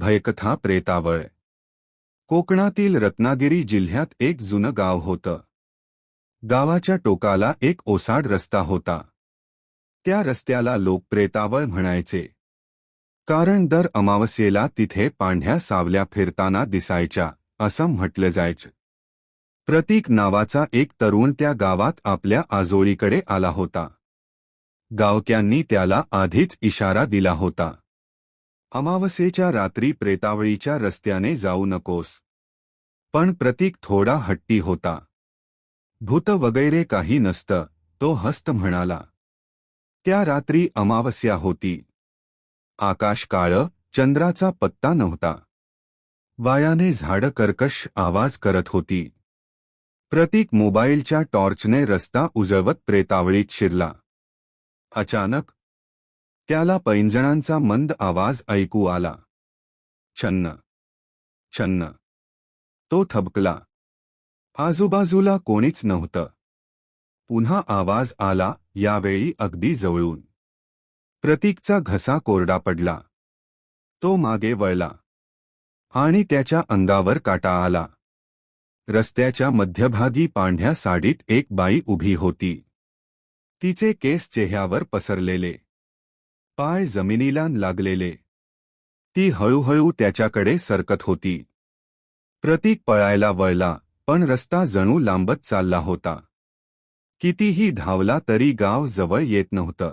भयकथा प्रेतावळ. कोकणातील रत्नागिरी जिल्ह्यात एक जुनं गाव होतं. गावाच्या टोकाला एक ओसाड रस्ता होता. त्या रस्त्याला लोक प्रेतावळ म्हणायचे. कारण दर अमावस्येला तिथे पांढ्या सावल्या फिरताना दिसायच्या असं म्हटलं जायचं. प्रतीक नावाचा एक तरुण त्या गावात आपल्या आजोळीकडे आला होता. गावक्यांनी त्याला आधीच इशारा दिला होता. अमावस्येच्या रात्री प्रेतावळीच्या रस्त्याने जाऊ नकोस. पण प्रतीक थोडा हट्टी होता. भूत वगैरे काही नसतं तो हस्त म्हणाला. त्या रात्री अमावस्या होती. आकाश काळं चंद्राचा पत्ता नव्हता. वायाने झाडं कर्कश आवाज करत होती. प्रतीक मोबाईलच्या टॉर्चने रस्ता उजळवत प्रेतावळीत शिरला. अचानक त्याला पैंजणांचा मंद आवाज ऐकू आला. छन्न. छन्न. तो थबकला. आजूबाजूला कोणीच नव्हतं. पुन्हा आवाज आला यावेळी अगदी जवळून. प्रतीकचा घसा कोरडा पडला. तो मागे वळला. आणि त्याच्या अंगावर काटा आला. रस्त्याच्या मध्यभागी पांढ्या साडीत एक बाई उभी होती. तिचे केस चेहऱ्यावर पसरलेले. पाय जमिनीला लागलेले. ती हळूहळू त्याच्याकडे सरकत होती. प्रतीक पळायला वळला पण रस्ता जणू लांबत चालला होता. कितीही धावला तरी गाव जवळ येत नव्हतं.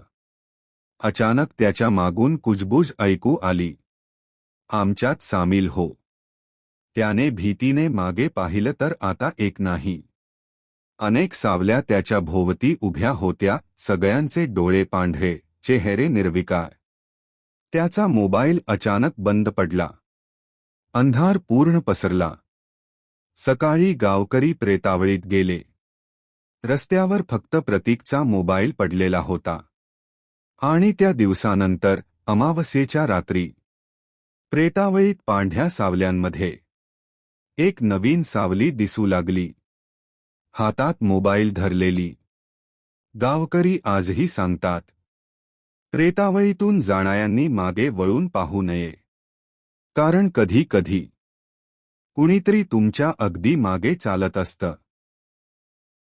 अचानक त्याच्या मागून कुजबुज ऐकू आली. आमच्यात सामील हो. त्याने भीतीने मागे पाहिलं तर आता एक नाही. अनेक सावल्या त्याच्या भोवती उभ्या होत्या सगळ्यांचे डोळे पांढरे. चेहरे निर्विकार. त्याचा मोबाईल अचानक बंद पडला. अंधार पूर्ण पसरला. सकाळी गावकरी प्रेतावळीत गेले. रस्त्यावर फक्त प्रतीकचा मोबाईल पडलेला होता. आणि त्या दिवसानंतर अमावस्येच्या रात्री. प्रेतावळीत पांढ्या सावल्यांमध्ये. एक नवीन सावली दिसू लागली. हातात मोबाईल धरलेली. गावकरी आजही सांगतात प्रेतावळीतून जाणाऱ्यांनी मागे वळून पाहू नये. कारण कधी कधी कुणीतरी तुमच्या अगदी मागे चालत असतं.